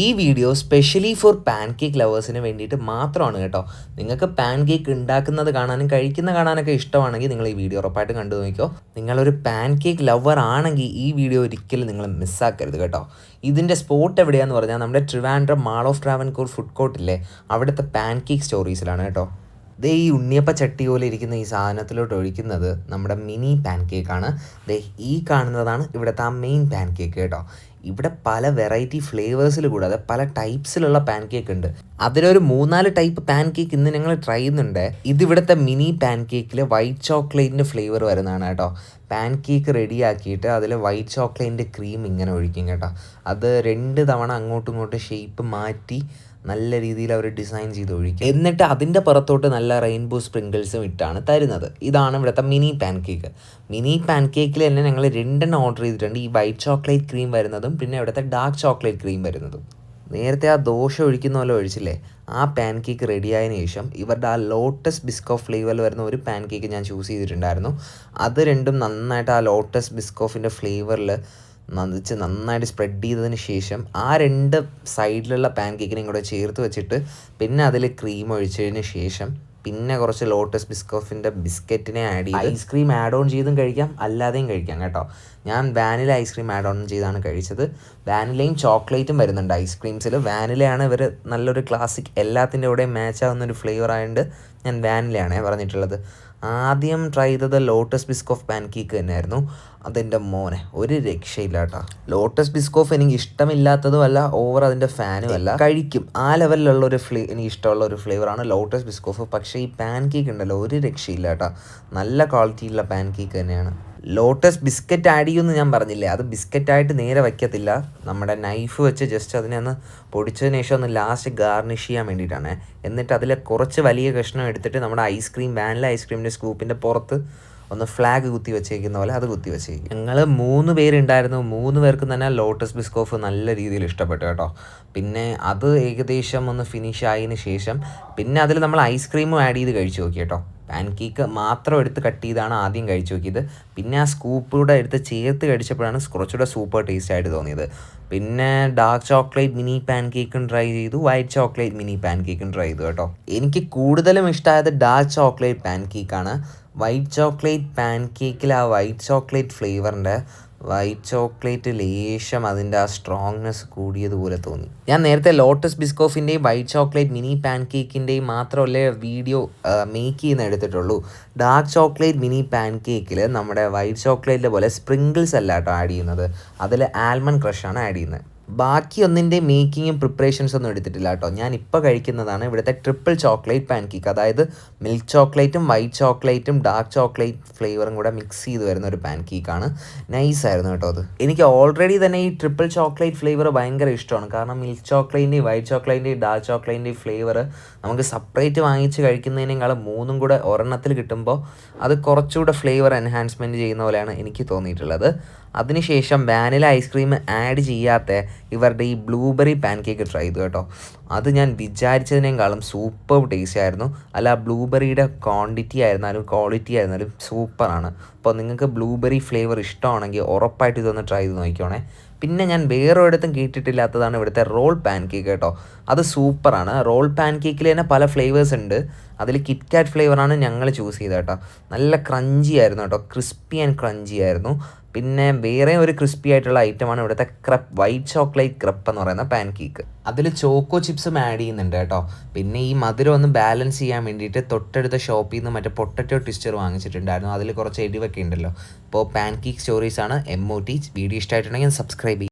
ഈ video specially for pancake ലവേഴ്സിന് വേണ്ടിയിട്ട് മാത്രമാണ് കേട്ടോ. നിങ്ങൾക്ക് പാൻ കേക്ക് ഉണ്ടാക്കുന്നത് കാണാനും കഴിക്കുന്ന കാണാനൊക്കെ ഇഷ്ടമാണെങ്കിൽ നിങ്ങൾ ഈ വീഡിയോ ഉറപ്പായിട്ട് കണ്ടു നോക്കിക്കോ. നിങ്ങളൊരു പാൻ കേക്ക് ലവർ ആണെങ്കിൽ ഈ വീഡിയോ ഒരിക്കലും നിങ്ങൾ മിസ്സാക്കരുത് കേട്ടോ. ഇതിന്റെ സ്പോട്ട് എവിടെയാണെന്ന് പറഞ്ഞാൽ നമ്മുടെ Trivandrum mall of Travancore food കോർട്ടില്ലേ അവിടുത്തെ പാൻ കേക്ക് സ്റ്റോറീസിലാണ് കേട്ടോ. ദേ ഈ ഉണ്ണിയപ്പ ചട്ടി പോലെ ഇരിക്കുന്ന ഈ സാധനത്തിലോട്ട് ഒഴിക്കുന്നത് നമ്മുടെ മിനി പാൻ കേക്കാണ് ദേ ഈ കാണുന്നതാണ് ഇവിടുത്തെ ആ മെയിൻ പാൻ കേക്ക് കേട്ടോ. ഇവിടെ പല വെറൈറ്റി ഫ്ലേവേഴ്സിൽ കൂടാതെ പല ടൈപ്സിലുള്ള പാൻ കേക്ക് ഉണ്ട്. അതിലൊരു മൂന്നാൽ ടൈപ്പ് പാൻ കേക്ക് ഇന്ന് ഞങ്ങൾ ട്രൈ ചെയ്യുന്നുണ്ട്. ഇത് ഇവിടുത്തെ മിനി പാൻ കേക്കിൽ വൈറ്റ് ചോക്ലേറ്റിന്റെ ഫ്ലേവർ വരുന്നതാണ് കേട്ടോ. പാൻ കേക്ക് റെഡിയാക്കിയിട്ട് അതിൽ വൈറ്റ് ചോക്ലേറ്റിന്റെ ക്രീം ഇങ്ങനെ ഒഴിക്കും കേട്ടോ. അത് രണ്ട് തവണ അങ്ങോട്ടും ഇങ്ങോട്ടും ഷേപ്പ് മാറ്റി നല്ല രീതിയിൽ അവർ ഡിസൈൻ ചെയ്ത് ഒഴിക്കും എന്നിട്ട് അതിന്റെ പുറത്തോട്ട് നല്ല റെയിൻബോ സ്പ്രിങ്കിൾസും ഇട്ടാണ് തരുന്നത്. ഇതാണ് ഇവിടുത്തെ മിനി പാൻ കേക്ക് മിനി പാൻ കേക്കിൽ തന്നെ ഞങ്ങൾ രണ്ടെണ്ണം ഓർഡർ ചെയ്തിട്ടുണ്ട്. ഈ വൈറ്റ് ചോക്ലേറ്റ് ക്രീം വരുന്നതും പിന്നെ ഇവിടുത്തെ ഡാർക്ക് ചോക്ലേറ്റ് ക്രീം വരുന്നതും. നേരത്തെ ആ ദോശ ഒഴിക്കുന്ന പോലെ ഒഴിച്ചില്ലേ? ആ പാൻ കേക്ക് റെഡിയായതിനു ശേഷം ഇവരുടെ ആ ലോട്ടസ് ബിസ്കോ ഫ്ലേവറിൽ വരുന്ന ഒരു പാൻ കേക്ക് ഞാൻ ചൂസ് ചെയ്തിട്ടുണ്ടായിരുന്നു. അത് രണ്ടും നന്നായിട്ട് ആ ലോട്ടസ് ബിസ്കോഫിന്റെ ഫ്ലേവറിൽ നന്നിച്ച് നന്നായിട്ട് സ്പ്രെഡ് ചെയ്തതിന് ശേഷം ആ രണ്ട് സൈഡിലുള്ള പാൻ കേക്കിനെയും കൂടെ ചേർത്ത് വെച്ചിട്ട് പിന്നെ അതിൽ ക്രീം ഒഴിച്ചതിന് ശേഷം പിന്നെ കുറച്ച് ലോട്ടസ് ബിസ്കോഫിന്റെ ബിസ്ക്കറ്റിനെ ആഡ് ചെയ്ത് ഐസ്ക്രീം ആഡ് ഓൺ ചെയ്തും കഴിക്കാം അല്ലാതെയും കഴിക്കാം കേട്ടോ. ഞാൻ വാനില ഐസ്ക്രീം ആഡ് ഓൺ ചെയ്താണ് കഴിച്ചത്. വാനിലയും ചോക്ലേറ്റും വരുന്നുണ്ട് ഐസ്ക്രീംസിൽ വാനിലയാണ് ഇവർ നല്ലൊരു ക്ലാസിക് എല്ലാത്തിന്റെ കൂടെയും മാച്ച് ആവുന്ന ഒരു ഫ്ലേവർ ആയതുകൊണ്ട് ഞാൻ വാനിലയാണ് പറഞ്ഞിട്ടുള്ളത്. ആദ്യം ട്രൈ ചെയ്തത് ലോട്ടസ് ബിസ്കോഫ് പാൻ കേക്ക് തന്നെയായിരുന്നു. അതെന്റെ മോനെ ഒരു രക്ഷയില്ല കേട്ടോ ലോട്ടസ് ബിസ്കോഫ് എനിക്ക് ഇഷ്ടമില്ലാത്തതുമല്ല ഓവർ അതിന്റെ ഫാനും അല്ല. കഴിക്കും. ആ ലെവലിലുള്ള ഒരു ഫ്ലേ എനിക്ക് ഇഷ്ടമുള്ള ഒരു ഫ്ലേവറാണ് ലോട്ടസ് ബിസ്കോഫ് പക്ഷേ ഈ പാൻ കേക്ക് ഉണ്ടല്ലോ ഒരു രക്ഷയില്ല കേട്ടോ നല്ല ക്വാളിറ്റിയുള്ള പാൻ കേക്ക് തന്നെയാണ്. ലോട്ടസ് ബിസ്ക്കറ്റ് ആഡ് ചെയ്യുമെന്ന് ഞാൻ പറഞ്ഞില്ലേ? അത് ബിസ്ക്കറ്റായിട്ട് നേരെ വയ്ക്കത്തില്ല. നമ്മുടെ നൈഫ് വെച്ച് ജസ്റ്റ് അതിനെ ഒന്ന് പൊടിച്ചതിന് ശേഷം ഒന്ന് ലാസ്റ്റ് ഗാർണിഷ് ചെയ്യാൻ വേണ്ടിയിട്ടാണ്. എന്നിട്ട് അതിലെ കുറച്ച് വലിയ കഷ്ണം എടുത്തിട്ട് നമ്മുടെ ഐസ്ക്രീം വാനില ഐസ്ക്രീമിന്റെ സ്കൂപ്പിന്റെ പുറത്ത് ഒന്ന് ഫ്ലാഗ് കുത്തി വെച്ചേക്കുന്ന പോലെ അത് കുത്തി വെച്ചേക്കും. ഞങ്ങൾ മൂന്ന് പേരുണ്ടായിരുന്നു. മൂന്ന് പേർക്കും തന്നെ ലോട്ടസ് ബിസ്കോഫ് നല്ല രീതിയിൽ ഇഷ്ടപ്പെട്ടു കേട്ടോ. പിന്നെ അത് ഏകദേശം ഒന്ന് ഫിനിഷ് ആയതിന് ശേഷം പിന്നെ അതിൽ നമ്മൾ ഐസ്ക്രീമും ആഡ് ചെയ്ത് കഴിച്ചു നോക്കി കേട്ടോ. പാൻ കേക്ക് മാത്രം എടുത്ത് കട്ട് ചെയ്താണ് ആദ്യം കഴിച്ചു നോക്കിയത്. പിന്നെ ആ സ്കൂപ്പിലൂടെ എടുത്ത് ചേർത്ത് കഴിച്ചപ്പോഴാണ് കുറച്ചുകൂടെ സൂപ്പർ ടേസ്റ്റ് ആയിട്ട് തോന്നിയത്. പിന്നെ ഡാർക്ക് ചോക്ലേറ്റ് മിനി പാൻ കേക്കും ട്രൈ ചെയ്തു. വൈറ്റ് ചോക്ലേറ്റ് മിനി പാൻ കേക്കും ട്രൈ ചെയ്തു കേട്ടോ. എനിക്ക് കൂടുതലും ഇഷ്ടമായത് ഡാർക്ക് ചോക്ലേറ്റ് പാൻ കേക്കാണ് വൈറ്റ് ചോക്ലേറ്റ് പാൻ കേക്കിൽ ആ വൈറ്റ് ചോക്ലേറ്റ് ഫ്ലേവറിന്റെ വൈറ്റ് ചോക്ലേറ്റ് ലേശം അതിന്റെ ആ സ്ട്രോങ്നെസ് കൂടിയതുപോലെ തോന്നി. ഞാൻ നേരത്തെ ലോട്ടസ് ബിസ്കോഫിന്റെയും വൈറ്റ് ചോക്ലേറ്റ് മിനി പാൻ കേക്കിന്റെയും മാത്രമല്ലേ വീഡിയോ മേക്ക് ചെയ്യുന്ന എടുത്തിട്ടുള്ളൂ. ഡാർക്ക് ചോക്ലേറ്റ് മിനി പാൻ കേക്കിൽ നമ്മുടെ വൈറ്റ് ചോക്ലേറ്റിലെ പോലെ സ്പ്രിങ്കിൾസ് അല്ല കേട്ടോ ആഡ് ചെയ്യുന്നത്. അതിൽ ആൽമണ്ട് ക്രഷാണ് ആഡ് ചെയ്യുന്നത്. ബാക്കി ഒന്നിന്റെ മേക്കിങ്ങും പ്രിപ്പറേഷൻസ് ഒന്നും എടുത്തിട്ടില്ല കേട്ടോ. ഞാൻ ഇപ്പോൾ കഴിക്കുന്നതാണ് ഇവിടുത്തെ ട്രിപ്പിൾ ചോക്ലേറ്റ് പാൻ കേക്ക് അതായത് മിൽക്ക് ചോക്ലേറ്റും വൈറ്റ് ചോക്ലേറ്റും ഡാർക്ക് ചോക്ലേറ്റ് ഫ്ലേവറും കൂടെ മിക്സ് ചെയ്ത് വരുന്ന ഒരു പാൻ കേക്കാണ് നൈസായിരുന്നു കേട്ടോ അത്. എനിക്ക് ഓൾറെഡി തന്നെ ഈ ട്രിപ്പിൾ ചോക്ലേറ്റ് ഫ്ലേവർ ഭയങ്കര ഇഷ്ടമാണ്. കാരണം മിൽക്ക് ചോക്ലേറ്റിന്റെയും വൈറ്റ് ചോക്ലേറ്റിന്റെയും ഡാർക്ക് ചോക്ലേറ്റിന്റെയും ഫ്ലേവർ നമുക്ക് സെപ്പറേറ്റ് വാങ്ങിച്ച് കഴിക്കുന്നതിനേക്കാളും മൂന്നും കൂടെ ഒരെണ്ണത്തിൽ കിട്ടുമ്പോൾ അത് കുറച്ചുകൂടെ ഫ്ലേവർ എൻഹാൻസ്മെന്റ് ചെയ്യുന്ന പോലെയാണ് എനിക്ക് തോന്നിയിട്ടുള്ളത്. അതിനുശേഷം വാനില ഐസ്ക്രീം ആഡ് ചെയ്യാത്ത ഇവരുടെ ഈ ബ്ലൂബെറി പാൻ കേക്ക് ട്രൈ ചെയ്തു കേട്ടോ. അത് ഞാൻ വിചാരിച്ചതിനേക്കാളും സൂപ്പർ ടേസ്റ്റ് ആയിരുന്നു. അല്ല ബ്ലൂബെറിയുടെ ക്വാണ്ടിറ്റി ആയിരുന്നാലും ക്വാളിറ്റി ആയിരുന്നാലും സൂപ്പറാണ് അപ്പോൾ നിങ്ങൾക്ക് ബ്ലൂബെറി ഫ്ലേവർ ഇഷ്ടമാണെങ്കിൽ ഉറപ്പായിട്ട് ഇതൊന്ന് ട്രൈ ചെയ്ത് നോക്കിക്കോണേ. പിന്നെ ഞാൻ വേറെ ഒരിടത്തും കേട്ടിട്ടില്ലാത്തതാണ് ഇവിടുത്തെ റോൾ പാൻ കേക്ക് കേട്ടോ. അത് സൂപ്പറാണ് റോൾ പാൻ കേക്കിൽ തന്നെ പല ഫ്ലേവേഴ്സ് ഉണ്ട്. അതിൽ കിറ്റ്കാറ്റ് ഫ്ലേവറാണ് ഞങ്ങൾ ചൂസ് ചെയ്തത് കേട്ടോ. നല്ല ക്രഞ്ചി ആയിരുന്നു കേട്ടോ. ക്രിസ്പി ആൻഡ് ക്രഞ്ചി ആയിരുന്നു. പിന്നെ വേറെ ഒരു ക്രിസ്പി ആയിട്ടുള്ള ഐറ്റമാണ് ഇവിടുത്തെ ക്രപ്പ് വൈറ്റ് ചോക്ലേറ്റ് ക്രപ്പ് എന്ന് പറയുന്ന പാൻ കേക്ക് അതിൽ ചോക്കോ ചിപ്സും ആഡ് ചെയ്യുന്നുണ്ട് കേട്ടോ. പിന്നെ ഈ മധുരം ഒന്ന് ബാലൻസ് ചെയ്യാൻ വേണ്ടിയിട്ട് തൊട്ടടുത്ത ഷോപ്പിൽ നിന്ന് മറ്റേ പൊട്ടറ്റോ ട്വിസ്റ്റർ വാങ്ങിച്ചിട്ടുണ്ടായിരുന്നു. അതിൽ കുറച്ച് എരിവൊക്കെ ഉണ്ടല്ലോ. അപ്പോൾ പാൻ കേക്ക് സ്റ്റോറീസ് ആണ് എം ഒ ടി വീഡിയോ ഇഷ്ടമായിട്ടുണ്ടെങ്കിൽ സബ്സ്ക്രൈബ് ചെയ്യും.